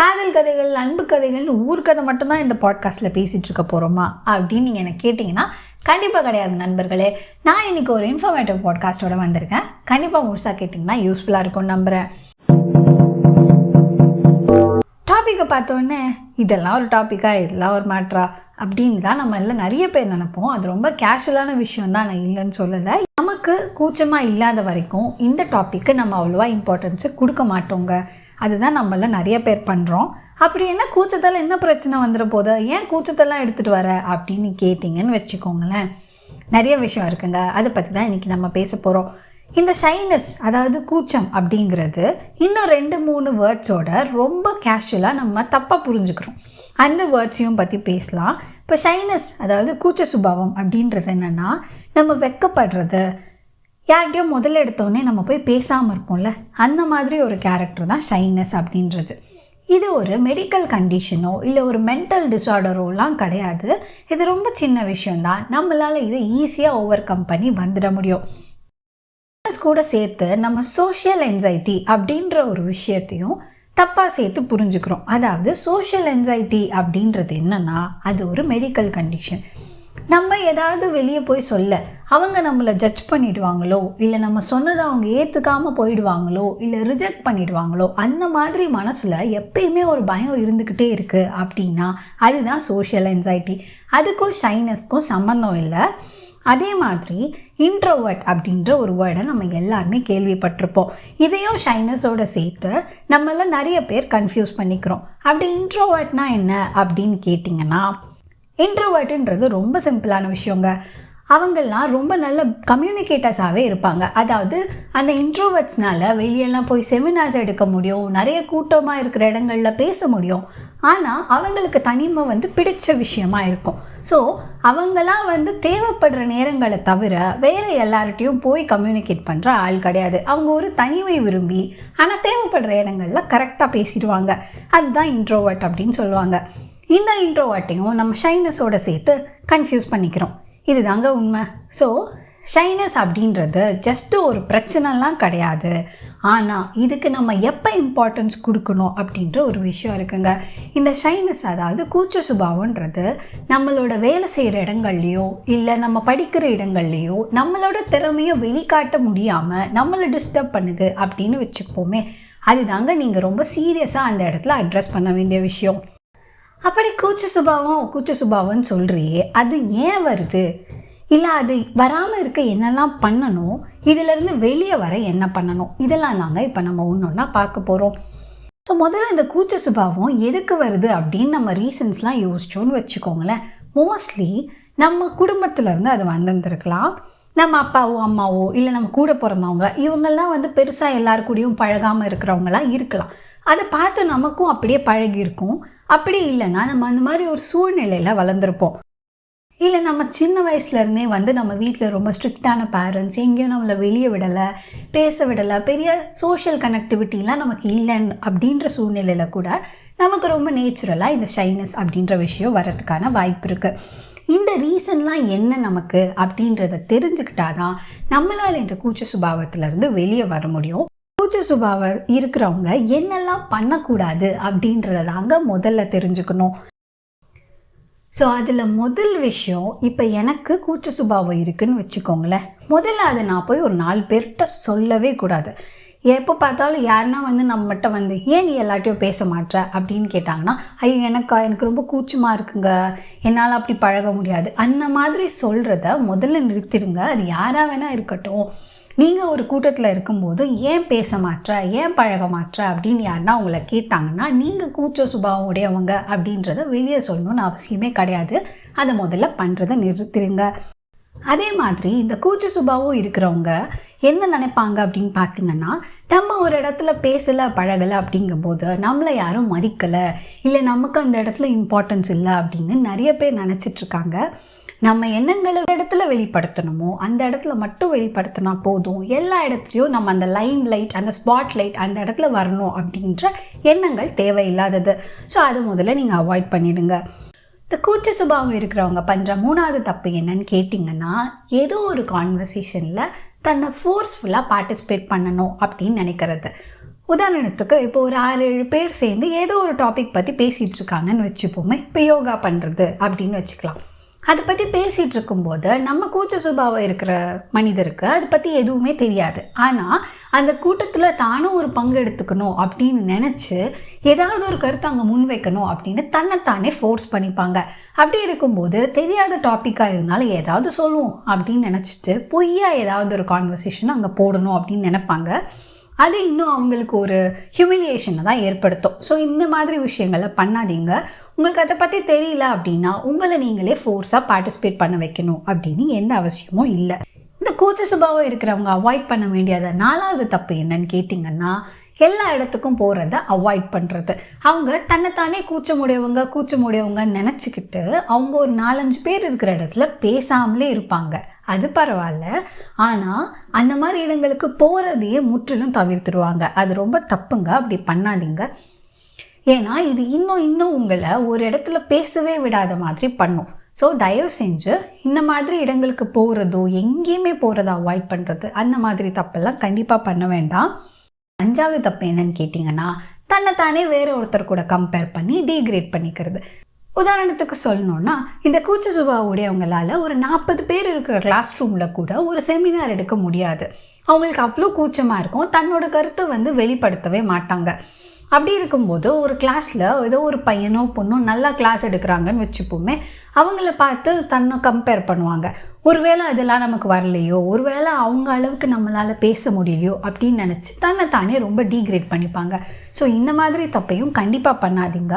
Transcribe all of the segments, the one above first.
காதல் கதைகள் அன்பு கதைகள்னு ஊர்க்கதை மட்டும்தான் இந்த பாட்காஸ்ட்டில் பேசிகிட்டு இருக்க போகிறோமா அப்படின்னு நீங்கள் எனக்கு கேட்டிங்கன்னா கண்டிப்பாக கிடையாது நண்பர்களே. நான் இன்னைக்கு ஒரு இன்ஃபர்மேட்டிவ் பாட்காஸ்ட்டோட வந்திருக்கேன். கண்டிப்பாக முழுசாக கேட்டிங்கன்னா யூஸ்ஃபுல்லாக இருக்கும்னு நம்புகிறேன் டாப்பிக்கை பார்த்தோன்னே இதெல்லாம் ஒரு டாப்பிக்கா இதெல்லாம் ஒரு மேட்ரா அப்படின்னு தான் நம்ம எல்லாம் நிறைய பேர் நினைப்போம். அது ரொம்ப கேஷுவலான விஷயம் தான் நான் இல்லைன்னு சொல்லலை. நமக்கு கூச்சமாக இல்லாத வரைக்கும் இந்த டாப்பிக்கு நம்ம அவ்வளோவா இம்பார்ட்டன்ஸு கொடுக்க மாட்டோங்க. அதுதான் நம்மள நிறைய பேர் பண்ணுறோம் அப்படி என்ன கூச்சத்தால் என்ன பிரச்சனை வந்துட போதோ ஏன் கூச்சத்தெல்லாம் எடுத்துகிட்டு வர? அப்படின்னு கேட்டிங்கன்னு வச்சுக்கோங்களேன். நிறைய விஷயம் இருக்குங்க. அதை பற்றி தான் இன்றைக்கி நம்ம பேச போகிறோம் இந்த ஷைனஸ் அதாவது கூச்சம் அப்படிங்கிறது இன்னும் ரெண்டு மூணு வேர்ட்ஸோட ரொம்ப கேஷுவலாக நம்ம தப்பாக புரிஞ்சுக்கிறோம். அந்த வேர்ட்ஸையும் பற்றி பேசலாம். இப்போ ஷைனஸ் அதாவது கூச்ச சுபாவம் அப்படின்றது என்னென்னா நம்ம வெக்கப்படுறது யார்கிட்டயும் முதல்ல எடுத்தோடனே நம்ம போய் பேசாமல் இருப்போம்ல அந்த மாதிரி ஒரு கேரக்டர் தான் ஷைனஸ் அப்படின்றது. இது ஒரு மெடிக்கல் கண்டிஷனோ இல்லை ஒரு மென்டல் டிஸார்டரோலாம் கிடையாது. இது ரொம்ப சின்ன விஷயம்தான் நம்மளால் இதை ஈஸியாக ஓவர் கம் பண்ணி வந்துட முடியும். கூட சேர்த்து நம்ம சோஷியல் என்சைட்டி அப்படின்ற ஒரு விஷயத்தையும் தப்பாக சேர்த்து புரிஞ்சுக்கிறோம். அதாவது சோஷியல் என்சைட்டி அப்படின்றது என்னென்னா அது ஒரு மெடிக்கல் கண்டிஷன் நம்ம ஏதாவது வெளியே போய் சொல்ல அவங்க நம்மளை ஜட்ஜ் பண்ணிடுவாங்களோ இல்லை நம்ம சொன்னதை அவங்க ஏற்றுக்காமல் போயிடுவாங்களோ இல்லை ரிஜெக்ட் பண்ணிடுவாங்களோ அந்த மாதிரி மனசில் எப்பயுமே ஒரு பயம் இருந்துக்கிட்டே இருக்குது அப்படின்னா அதுதான் சோஷியல் என்சைட்டி அதுக்கும் ஷைனஸ்க்கும் சம்மந்தம் இல்லை. அதே மாதிரி இன்ட்ரோவர்ட் அப்படின்ற ஒரு வேர்டை நம்ம எல்லாருமே கேள்விப்பட்டிருப்போம். இதையும் ஷைனஸோட சேர்த்து நம்மள நிறைய பேர் கன்ஃபியூஸ் பண்ணிக்கிறோம். அப்படி இன்ட்ரோவர்ட்னா என்ன அப்படின்னு கேட்டிங்கன்னா இன்ட்ரோவர்ட்டுன்றது ரொம்ப சிம்பிளான விஷயங்க. அவங்கெல்லாம் ரொம்ப நல்ல கம்யூனிகேட்டர்ஸாகவே இருப்பாங்க. அதாவது அந்த இன்ட்ரோவர்ட்ஸ்னால வெளியெல்லாம் போய் செமினார்ஸ் எடுக்க முடியும் நிறைய கூட்டமாக இருக்கிற இடங்களில் பேச முடியும். ஆனால் அவங்களுக்கு தனிமை வந்து பிடிச்ச விஷயமா இருக்கும். ஸோ அவங்களாம் வந்து தேவைப்படுற நேரங்களை தவிர வேறு எல்லார்ட்டையும் போய் கம்யூனிகேட் பண்ணுற ஆள் கிடையாது. அவங்க ஒரு தனிமை விரும்பி ஆனால் தேவைப்படுற இடங்களில் கரெக்டாக பேசிடுவாங்க. அதுதான் இன்ட்ரோவர்ட் அப்படின்னு சொல்லுவாங்க. இந்த இன்ட்ரோவர்ட்டையும் நம்ம ஷைனஸோட சேர்த்து கன்ஃபியூஸ் பண்ணிக்கிறோம். இதுதாங்க உண்மை. ஸோ ஷைனஸ் அப்படின்றது ஜஸ்ட்டு ஒரு பிரச்சனைலாம் கிடையாது. ஆனால் இதுக்கு நம்ம எப்போ இம்பார்ட்டன்ஸ் கொடுக்கணும் அப்படின்ற ஒரு விஷயம் இருக்குங்க. இந்த ஷைனஸ் அதாவது கூச்ச சுபாவன்றது நம்மளோட வேலை செய்கிற இடங்கள்லையோ இல்லை நம்ம படிக்கிற இடங்கள்லையோ நம்மளோட திறமையை வெளிக்காட்ட முடியாமல் நம்மளை டிஸ்டர்ப் பண்ணுது அப்படின்னு வச்சுப்போமே. அதுதாங்க நீங்கள் ரொம்ப சீரியஸாக அந்த இடத்துல அட்ரஸ் பண்ண வேண்டிய விஷயம். அப்படி கூச்ச சுபாவம் கூச்ச சுபாவம்னு சொல்கிறியே அது ஏன் வருது? இல்லை அது வராமல் இருக்க என்னெல்லாம் பண்ணணும்? இதிலேருந்து வெளியே வர என்ன பண்ணணும்? இதெல்லாம் தாங்க இப்போ நம்ம ஒன்று ஒன்றா பார்க்க போகிறோம் ஸோ முதல்ல இந்த கூச்ச சுபாவம் எதுக்கு வருது அப்படின்னு நம்ம ரீசன்ஸ்லாம் யோசிச்சோன்னு வச்சுக்கோங்களேன். மோஸ்ட்லி நம்ம குடும்பத்திலேருந்து அது வந்திருந்துருக்கலாம். நம்ம அப்பாவோ அம்மாவோ இல்லை நம்ம கூட பிறந்தவங்க இவங்கெல்லாம் வந்து பெருசாக எல்லாரு கூடயும் பழகாமல் இருக்கிறவங்களாம் இருக்கலாம். அதை பார்த்து நமக்கும் அப்படியே பழகியிருக்கும். அப்படி இல்லைன்னா நம்ம அந்த மாதிரி ஒரு சூழ்நிலையில் வளர்ந்துருப்போம். இல்லை நம்ம சின்ன வயசுலேருந்தே வந்து நம்ம வீட்டில் ரொம்ப ஸ்ட்ரிக்டான பேரண்ட்ஸ் எங்கேயும் நம்மளை வெளியே விடலை பேச விடலை பெரிய சோஷியல் கனெக்டிவிட்டிலாம் நமக்கு இல்லைன்னு அப்படின்ற சூழ்நிலையில் கூட நமக்கு ரொம்ப நேச்சுரலாக இந்த ஷைனஸ் அப்படின்ற விஷயம் வரதுக்கான வாய்ப்பு இருக்குது இந்த ரீசன்லாம் என்ன நமக்கு அப்படின்றத தெரிஞ்சுக்கிட்டா தான் நம்மளால் இந்த கூச்ச சுபாவத்திலேருந்து வெளியே வர முடியும். கூச்ச சுபாவம் இருக்கிறவங்க என்னெல்லாம் பண்ணக்கூடாது அப்படின்றத தாங்க முதல்ல தெரிஞ்சுக்கணும். ஸோ அதில் முதல் விஷயம் இப்போ எனக்கு கூச்ச சுபாவம் இருக்குன்னு வச்சுக்கோங்களேன். முதல்ல அதை நான் போய் ஒரு நாலு பேர்கிட்ட சொல்லவே கூடாது. எப்போ பார்த்தாலும் யாருன்னா வந்து நம்மகிட்ட வந்து ஏன் நீ எல்லாட்டையும் பேச மாட்ட அப்படின்னு கேட்டாங்கன்னா ஐயோ எனக்கா? எனக்கு ரொம்ப கூச்சமாக இருக்குங்க. என்னால் அப்படி பழக முடியாது. அந்த மாதிரி சொல்கிறத முதல்ல நிறுத்திடுங்க. அது யாராக வேணால் இருக்கட்டும். நீங்கள் ஒரு கூட்டத்தில் இருக்கும்போது ஏன் பேச மாற்ற ஏன் பழக மாற்ற அப்படின்னு யாருன்னா உங்களை கேட்டாங்கன்னா நீங்கள் கூச்ச சுபாவம் உடையவங்க அப்படின்றத வெளியே சொல்லணும்னு அவசியமே கிடையாது. அதை முதல்ல பண்ணுறதை நிறுத்திடுங்க அதே மாதிரி இந்த கூச்ச சுபாவம் இருக்கிறவங்க என்ன நினைப்பாங்க அப்படின்னு பார்த்தீங்கன்னா நம்ம ஒரு இடத்துல பேசலை பழகலை அப்படிங்கும்போது நம்மளை யாரும் மதிக்கலை இல்லை நமக்கு அந்த இடத்துல இம்பார்ட்டன்ஸ் இல்லை அப்படின்னு நிறைய பேர் நினச்சிட்ருக்காங்க நம்ம எண்ணங்களை இடத்துல வெளிப்படுத்தணுமோ அந்த இடத்துல மட்டும் வெளிப்படுத்தினா போதும். எல்லா இடத்துலையும் நம்ம அந்த லைன் லைட் அந்த ஸ்பாட் லைட் அந்த இடத்துல வரணும் அப்படின்ற எண்ணங்கள் தேவையில்லாதது. ஸோ அதை முதல்ல நீங்கள் அவாய்ட் பண்ணிடுங்க. இந்த கூச்ச சுபாவம் இருக்கிறவங்க பண்ணுற மூணாவது தப்பு என்னன்னு கேட்டிங்கன்னா ஏதோ ஒரு கான்வர்சேஷனில் தன்னை ஃபோர்ஸ்ஃபுல்லாக பார்ட்டிசிபேட் பண்ணணும் அப்படின்னு நினைக்கிறது. உதாரணத்துக்கு இப்போ ஒரு ஆறு ஏழு பேர் சேர்ந்து ஏதோ ஒரு டாபிக் பற்றி பேசிகிட்டு இருக்காங்கன்னு வச்சுப்போமே இப்போ யோகா பண்ணுறது அப்படின்னு வச்சுக்கலாம். அதை பற்றி பேசிகிட்டு இருக்கும்போது நம்ம கூச்ச சுபாவம் இருக்கிற மனிதருக்கு அதை பற்றி எதுவுமே தெரியாது. ஆனால் அந்த கூட்டத்தில் தானும் ஒரு பங்கு எடுத்துக்கணும் அப்படின்னு நினச்சி ஏதாவது ஒரு கருத்தை அங்கே முன்வைக்கணும் அப்படின்னு தன்னைத்தானே ஃபோர்ஸ் பண்ணிப்பாங்க. அப்படி இருக்கும்போது தெரியாத டாப்பிக்காக இருந்தாலும் ஏதாவது சொல்லுவோம் அப்படின்னு நினச்சிட்டு பொய்யா ஏதாவது ஒரு கான்வர்சேஷன் அங்கே போடணும் அப்படின்னு நினைப்பாங்க. அது இன்னும் அவங்களுக்கு ஒரு ஹியூமிலியேஷனை தான் ஏற்படுத்தும். ஸோ இந்த மாதிரி விஷயங்களை பண்ணாதீங்க. உங்களுக்கு அதை பற்றி தெரியல அப்படின்னா உங்களை நீங்களே ஃபோர்ஸாக பார்ட்டிசிபேட் பண்ண வைக்கணும் அப்படின்னு எந்த அவசியமும் இல்லை. இந்த கூச்ச சுபாவம் இருக்கிறவங்க அவாய்ட் பண்ண வேண்டியத நாலாவது தப்பு என்னன்னு கேட்டிங்கன்னா எல்லா இடத்துக்கும் போகிறத அவாய்ட் பண்ணுறது அவங்க தன்னைத்தானே கூச்சமுடையவங்க கூச்சமுடையவங்கன்னு நினச்சிக்கிட்டு அவங்க ஒரு நாலஞ்சு பேர் இருக்கிற இடத்துல பேசாமலே இருப்பாங்க. அது பரவாயில்ல. ஆனால் அந்த மாதிரி இடங்களுக்கு போகிறதையே முற்றிலும் தவிர்த்துடுவாங்க அது ரொம்ப தப்புங்க. அப்படி பண்ணாதீங்க. ஏன்னா இது இன்னும் இன்னும் உங்களை ஒரு இடத்துல பேசவே விடாத மாதிரி பண்ணும். ஸோ தயவு செஞ்சு இந்த மாதிரி இடங்களுக்கு போகிறதோ எங்கேயுமே போகிறத அவாய்ட் பண்ணுறது அந்த மாதிரி தப்பெல்லாம் கண்டிப்பாக பண்ண வேண்டாம். அஞ்சாவது தப்பு என்னன்னு கேட்டிங்கன்னா தன்னைத்தானே வேற ஒருத்தர் கூட கம்பேர் பண்ணி டீக்ரேட் பண்ணிக்கிறது. உதாரணத்துக்கு சொல்லணும்னா இந்த கூச்ச சுபாவுடையவங்களால் ஒரு நாற்பது பேர் இருக்கிற கிளாஸ் ரூமில் கூட ஒரு செமினார் எடுக்க முடியாது. அவங்களுக்கு அவ்வளோ கூச்சமாக இருக்கும். தன்னோட கருத்தை வந்து வெளிப்படுத்தவே மாட்டாங்க. அப்படி இருக்கும்போது ஒரு கிளாஸில் ஏதோ ஒரு பையனோ பொண்ணோ நல்லா கிளாஸ் எடுக்கிறாங்கன்னு வச்சுப்போமே அவங்கள பார்த்து தன்னை கம்பேர் பண்ணுவாங்க. ஒருவேளை அதெல்லாம் நமக்கு வரலையோ ஒருவேளை அவங்க அளவுக்கு நம்மளால் பேச முடியலையோ அப்படின்னு நினச்சி தன்னை தானே ரொம்ப டீக்ரேட் பண்ணிப்பாங்க. ஸோ இந்த மாதிரி தப்பையும் கண்டிப்பாக பண்ணாதீங்க.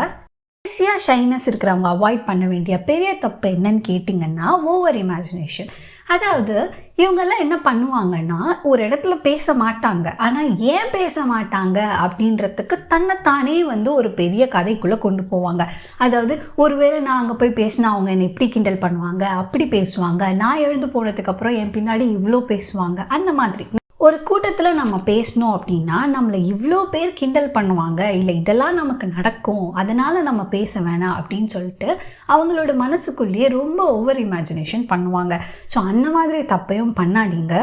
ஈஸியாக ஷைனஸ் இருக்கிறவங்க அவாய்ட் பண்ண வேண்டிய பெரிய தப்பு என்னன்னு கேட்டிங்கன்னா ஓவர் இமேஜினேஷன் அதாவது இவங்கெல்லாம் என்ன பண்ணுவாங்கன்னா ஒரு இடத்துல பேச மாட்டாங்க. ஆனால் ஏன் பேச மாட்டாங்க அப்படின்றதுக்கு தன்னைத்தானே வந்து ஒரு பெரிய கதைக்குள்ளே கொண்டு போவாங்க. அதாவது ஒருவேளை நான் அங்கே போய் பேசினா அவங்க என்னை இப்படி கிண்டல் பண்ணுவாங்க அப்படி பேசுவாங்க நான் எழுந்து போனதுக்கப்புறம் என் பின்னாடி இவ்வளோ பேசுவாங்க அந்த மாதிரி. ஒரு கூட்டத்தில் நம்ம பேசணும் அப்படின்னா நம்மளை இவ்வளோ பேர் கிண்டல் பண்ணுவாங்க. இல்லை இதெல்லாம் நமக்கு நடக்கும். அதனால் நம்ம பேச வேணாம் அப்படின்னு சொல்லிட்டு அவங்களோட மனசுக்குள்ளேயே ரொம்ப ஓவர் இமேஜினேஷன் பண்ணுவாங்க. ஸோ அந்த மாதிரி தப்பையும் பண்ணாதீங்க.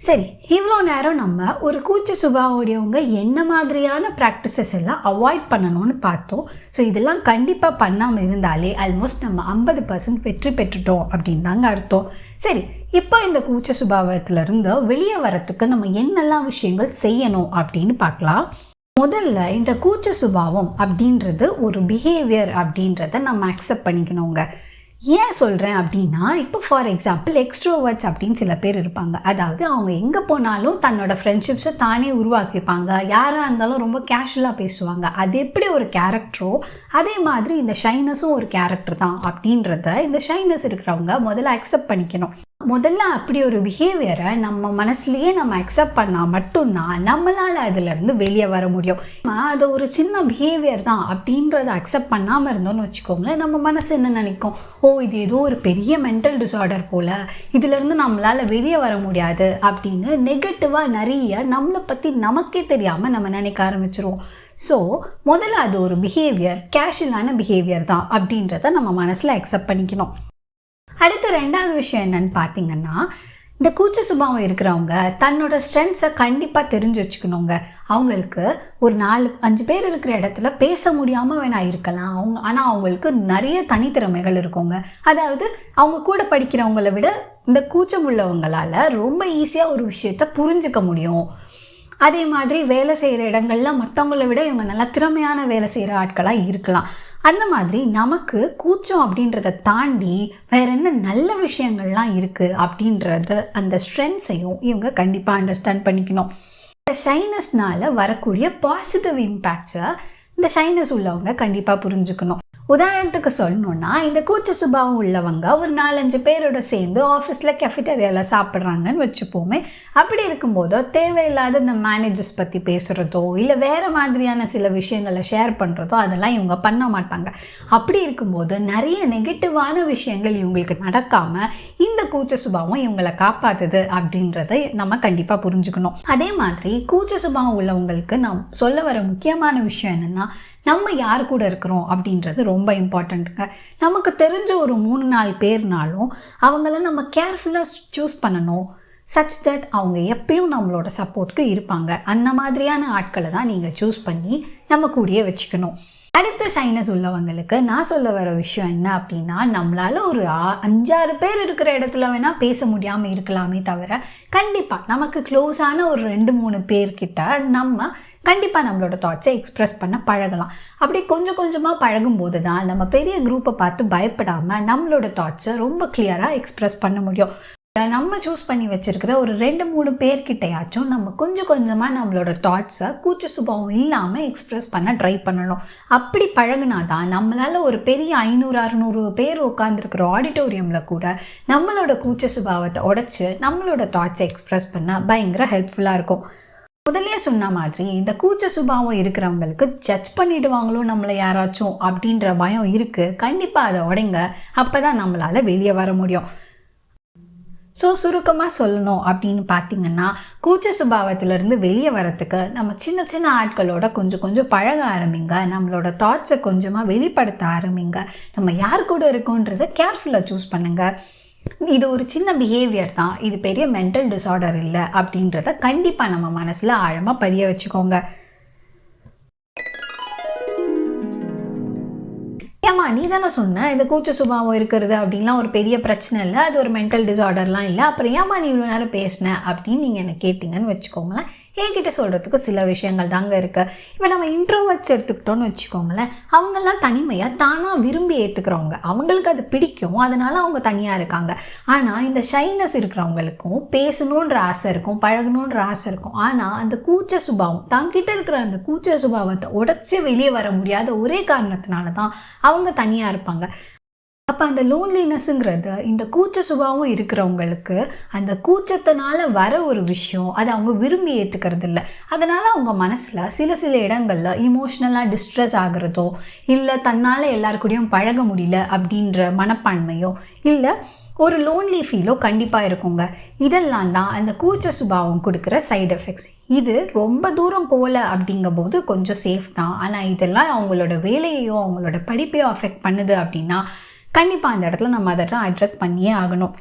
சரி இவ்வளோ நேரம் நம்ம ஒரு கூச்ச சுபாவுடையவங்க என்ன மாதிரியான ப்ராக்டிசஸ் எல்லாம் அவாய்ட் பண்ணணும்னு பார்த்தோம். ஸோ இதெல்லாம் கண்டிப்பாக பண்ணாமல் இருந்தாலே ஆல்மோஸ்ட் நம்ம ஐம்பது பர்சன்ட் வெற்றி பெற்றுட்டோம் அப்படின்னு தாங்க அர்த்தம். சரி இப்போ இந்த கூச்ச சுபாவத்திலிருந்து வெளியே வரத்துக்கு நம்ம என்னெல்லாம் விஷயங்கள் செய்யணும் அப்படின்னு பார்க்கலாம். முதல்ல இந்த கூச்ச சுபாவம் அப்படின்றது ஒரு பிஹேவியர் அப்படின்றத நம்ம அக்செப்ட் பண்ணிக்கணுங்க. ஏன் சொல்கிறேன் அப்படின்னா இப்போ ஃபார் எக்ஸாம்பிள் எக்ஸ்ட்ரோவர்ட்ஸ் அப்படின்னு சில பேர் இருப்பாங்க. அதாவது அவங்க எங்கே போனாலும் தன்னோட ஃப்ரெண்ட்ஷிப்ஸை தானே உருவாக்கிப்பாங்க. யாராக இருந்தாலும் ரொம்ப கேஷுவலாக பேசுவாங்க. அது எப்படி ஒரு கேரக்டரோ அதே மாதிரி இந்த ஷைனஸும் ஒரு கேரக்டர் தான் அப்படின்றத இந்த ஷைனஸ் இருக்கிறவங்க முதல்ல அக்செப்ட் பண்ணிக்கணும். முதல்ல அப்படி ஒரு பிஹேவியரை நம்ம மனசுலயே நம்ம அக்செப்ட் பண்ணால் மட்டும்தான் நம்மளால் அதுலேருந்து வெளியே வர முடியும். அது ஒரு சின்ன பிஹேவியர் தான். அப்படின்றத அக்செப்ட் பண்ணாமல் இருந்தோம்னு வச்சுக்கோங்களேன் நம்ம மனசு என்ன நினைக்கும்? ஓ இது ஏதோ ஒரு பெரிய மென்டல் டிஸார்டர் போல். இதுலேருந்து நம்மளால் வெளியே வர முடியாது அப்படின்னு நெகட்டிவாக நிறைய நம்மளை பற்றி நமக்கே தெரியாமல் நம்ம நினைக்க ஆரம்பிச்சிருவோம். ஸோ முதல்ல அது ஒரு பிஹேவியர் கேஷுவலான பிஹேவியர் தான் அப்படின்றத நம்ம மனசில் அக்செப்ட் பண்ணிக்கணும். அடுத்த ரெண்டாவது விஷயம் என்னன்னு பார்த்தீங்கன்னா இந்த கூச்ச சுபாவம் இருக்கிறவங்க தன்னோட ஸ்ட்ரென்த்ஸை கண்டிப்பாக தெரிஞ்சு வச்சுக்கணுங்க. அவங்களுக்கு ஒரு நாலு அஞ்சு பேர் இருக்கிற இடத்துல பேச முடியாமல் வேணா இருக்கலாம். அவங்க ஆனால் அவங்களுக்கு நிறைய தனித்திறமைகள் இருக்குங்க. அதாவது அவங்க கூட படிக்கிறவங்கள விட இந்த கூச்சம் உள்ளவங்களால் ரொம்ப ஈஸியாக ஒரு விஷயத்த புரிஞ்சுக்க முடியும். அதே மாதிரி வேலை செய்கிற இடங்கள்ல மற்றவங்கள விட இவங்க நல்லா திறமையான வேலை செய்கிற ஆட்களாக இருக்கலாம். அந்த மாதிரி நமக்கு கூச்சம் அப்படின்றத தாண்டி வேற என்ன நல்ல விஷயங்கள்லாம் இருக்குது அப்படின்றத அந்த ஸ்ட்ரென்த்ஸையும் இவங்க கண்டிப்பாக அண்டர்ஸ்டாண்ட் பண்ணிக்கணும். இந்த ஷைனஸ்னால வரக்கூடிய பாசிட்டிவ் இம்பேக்ட்ஸை இந்த ஷைனஸ் உள்ளவங்க கண்டிப்பாக புரிஞ்சுக்கணும். உதாரணத்துக்கு சொல்லணுன்னா இந்த கூச்ச சுபாவம் உள்ளவங்க ஒரு நாலஞ்சு பேரோட சேர்ந்து ஆஃபீஸில் கெஃபிட்டேரியாவில் சாப்பிட்றாங்கன்னு வச்சுப்போமே. அப்படி இருக்கும்போதோ தேவையில்லாத இந்த மேனேஜர்ஸ் பற்றி பேசுகிறதோ இல்லை வேறு மாதிரியான சில விஷயங்களை ஷேர் பண்ணுறதோ அதெல்லாம் இவங்க பண்ண மாட்டாங்க. அப்படி இருக்கும்போது நிறைய நெகட்டிவான விஷயங்கள் இவங்களுக்கு நடக்காமல் இந்த கூச்ச சுபாவம் இவங்களை காப்பாற்றுது அப்படின்றத நம்ம கண்டிப்பாக புரிஞ்சுக்கணும். அதே மாதிரி கூச்ச சுபாவம் உள்ளவங்களுக்கு நான் சொல்ல வர முக்கியமான விஷயம் என்னென்னா நம்ம யார் கூட இருக்கிறோம் அப்படின்றது ரொம்ப இம்பார்ட்டண்ட்டுங்க நமக்கு தெரிஞ்ச ஒரு மூணு நாலு பேர்னாலும் அவங்கள நம்ம கேர்ஃபுல்லாக சூஸ் பண்ணணும். சச் தட் அவங்க எப்பயும் நம்மளோட சப்போர்ட்க்கு இருப்பாங்க. அந்த மாதிரியான ஆட்களை தான் நீங்கள் சூஸ் பண்ணி நம்ம கூடயே வச்சுக்கணும். அடுத்த சைனஸ் உள்ளவங்களுக்கு நான் சொல்ல வர விஷயம் என்ன அப்படின்னா நம்மளால் ஒரு அஞ்சாறு பேர் இருக்கிற இடத்துல வேணால் பேச முடியாமல் இருக்கலாமே தவிர கண்டிப்பாக நமக்கு க்ளோஸான ஒரு ரெண்டு மூணு பேர்கிட்ட நம்ம கண்டிப்பாக நம்மளோட தாட்ஸை எக்ஸ்ப்ரெஸ் பண்ண பழகலாம். அப்படி கொஞ்சம் கொஞ்சமாக பழகும்போது தான் நம்ம பெரிய குரூப்பை பார்த்து பயப்படாமல் நம்மளோட தாட்ஸை ரொம்ப கிளியராக எக்ஸ்ப்ரெஸ் பண்ண முடியும். நம்ம சூஸ் பண்ணி வச்சுருக்கிற ஒரு ரெண்டு மூணு பேர்கிட்டயாச்சும் நம்ம கொஞ்சம் கொஞ்சமாக நம்மளோட தாட்ஸை கூச்ச சுபாவம் இல்லாமல் எக்ஸ்ப்ரெஸ் பண்ண ட்ரை பண்ணணும். அப்படி பழகுனா தான் நம்மளால் ஒரு பெரிய ஐநூறு அறநூறு பேர் உட்காந்துருக்கிற ஆடிட்டோரியமில் கூட நம்மளோட கூச்ச சுபாவத்தை உடச்சி நம்மளோட தாட்ஸை எக்ஸ்ப்ரெஸ் பண்ண பயங்கர ஹெல்ப்ஃபுல்லாக இருக்கும். முதல்லயே சொன்ன மாதிரி இந்த கூச்ச சுபாவம் இருக்கிறவங்களுக்கு ஜட்ஜ் பண்ணிடுவாங்களோ நம்மளை யாராச்சும் அப்படின்ற பயம் இருக்குது கண்டிப்பாக அதை உடைங்க. அப்போ தான் நம்மளால் வெளியே வர முடியும். ஸோ சுருக்கமாக சொல்லணும் அப்படின்னு பார்த்தீங்கன்னா கூச்ச சுபாவத்திலேருந்து வெளியே வரத்துக்கு நம்ம சின்ன சின்ன ஆட்களோட கொஞ்சம் கொஞ்சம் பழக ஆரம்பிங்க. நம்மளோட தாட்ஸை கொஞ்சமாக வெளிப்படுத்த ஆரம்பிங்க. நம்ம யார் கூட இருக்கோன்றதை கேர்ஃபுல்லாக சூஸ் பண்ணுங்கள் இது ஒரு சின்ன பிஹேவியர் தான். இது பெரிய மென்டல் டிசார்டர் இல்லை அப்படின்றத கண்டிப்பாக நம்ம மனசில் ஆழமாக பதிய வச்சுக்கோங்க. ஏம்மா நீ தானே சொன்ன இந்த கூச்ச சுபாவம் இருக்கிறது அப்படின்லாம் ஒரு பெரிய பிரச்சனை இல்லை அது ஒரு மென்டல் டிசார்டர்லாம் இல்லை. அப்புறம் ஏம்மா நீ இவ்வளோ நேரம் பேசின அப்படின்னு நீங்கள் என்ன கேட்டிங்கன்னு வச்சுக்கோங்களேன். என்கிட்ட சொல்கிறதுக்கு சில விஷயங்கள் தாங்க இருக்குது இப்போ நம்ம இன்ட்ரோவர்ட்ஸ் எடுத்துக்கிட்டோன்னு வச்சுக்கோங்களேன் அவங்கெல்லாம் தனிமையாக தானாக விரும்பி ஏற்றுக்கிறவங்க அவங்களுக்கு அது பிடிக்கும். அதனால் அவங்க தனியாக இருக்காங்க. ஆனால் இந்த ஷைனஸ் இருக்கிறவங்களுக்கும் பேசணுன்ற ஆசை இருக்கும் பழகணுன்ற ஆசை இருக்கும். ஆனால் அந்த கூச்ச சுபாவம் தங்கிட்ட இருக்கிற அந்த கூச்ச சுபாவத்தை உடச்சி வெளியே வர முடியாத ஒரே காரணத்தினால தான் அவங்க தனியாக இருப்பாங்க. அப்போ அந்த லோன்லினஸ்ங்கிறது இந்த கூச்ச சுபாவம் இருக்கிறவங்களுக்கு அந்த கூச்சத்தினால வர ஒரு விஷயம் அதை அவங்க விரும்பி ஏற்றுக்கிறது இல்லை. அதனால் அவங்க மனசில் சில சில இடங்களில் இமோஷ்னலாக டிஸ்ட்ரெஸ் ஆகிறதோ இல்லை தன்னால் எல்லாருக்கூடயும் பழக முடியல அப்படின்ற மனப்பான்மையோ இல்லை ஒரு லோன்லி ஃபீலோ கண்டிப்பாக இருக்குங்க. இதெல்லாம் தான் அந்த கூச்ச சுபாவம் கொடுக்குற சைடு எஃபெக்ட்ஸ் இது ரொம்ப தூரம் போகல அப்படிங்கும்போது கொஞ்சம் சேஃப் தான். ஆனால் இதெல்லாம் அவங்களோட வேலையையோ அவங்களோட படிப்பையோ அஃபெக்ட் பண்ணுது அப்படின்னா கண்டிப்பாக அந்த இடத்துல நம்ம அதெல்லாம் அட்ரஸ் பண்ணியே ஆகணும்.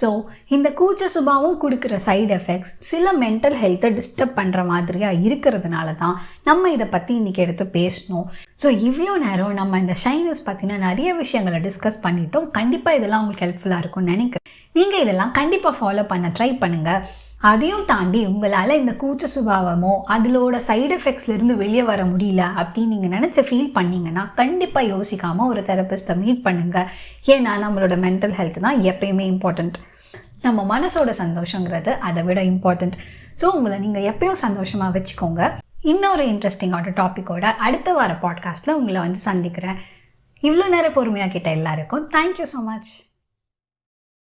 ஸோ இந்த கூச்ச சுபாவும் கொடுக்குற சைடு எஃபெக்ட்ஸ் சில மென்டல் ஹெல்த்தை டிஸ்டர்ப் பண்ணுற மாதிரியாக இருக்கிறதுனால தான் நம்ம இதை பற்றி இன்றைக்கி எடுத்து பேசணும். ஸோ இவ்வளோ நேரம் நம்ம இந்த ஷைனஸ் பற்றின நிறைய விஷயங்களை டிஸ்கஸ் பண்ணிட்டோம். கண்டிப்பாக இதெல்லாம் உங்களுக்கு ஹெல்ப்ஃபுல்லாக இருக்கும்னு நினைக்கிறேன். நீங்கள் இதெல்லாம் கண்டிப்பாக ஃபாலோ பண்ண ட்ரை பண்ணுங்கள் அதையும் தாண்டி உங்களால் இந்த கூச்ச சுபாவமோ அதிலோட சைடு எஃபெக்ட்ஸ்லேருந்து வெளியே வர முடியல அப்படின்னு நீங்கள் நினச்சி ஃபீல் பண்ணீங்கன்னா கண்டிப்பாக யோசிக்காமல் ஒரு தெரபிஸ்ட்டை மீட் பண்ணுங்கள் ஏன்னா நம்மளோட மென்டல் ஹெல்த் தான் எப்பயுமே இம்பார்ட்டண்ட் நம்ம மனசோட சந்தோஷங்கிறது அதை விட இம்பார்ட்டண்ட் ஸோ உங்களை நீங்கள் எப்பயும் சந்தோஷமாக வச்சுக்கோங்க. இன்னொரு இன்ட்ரெஸ்டிங்கான டாப்பிக்கோட அடுத்த வார பாட்காஸ்ட்டில் உங்களை வந்து சந்திக்கிறேன். இவ்வளோ நேரம் பொறுமையாக கிட்ட எல்லாருக்கும் தேங்க்யூ ஸோ மச்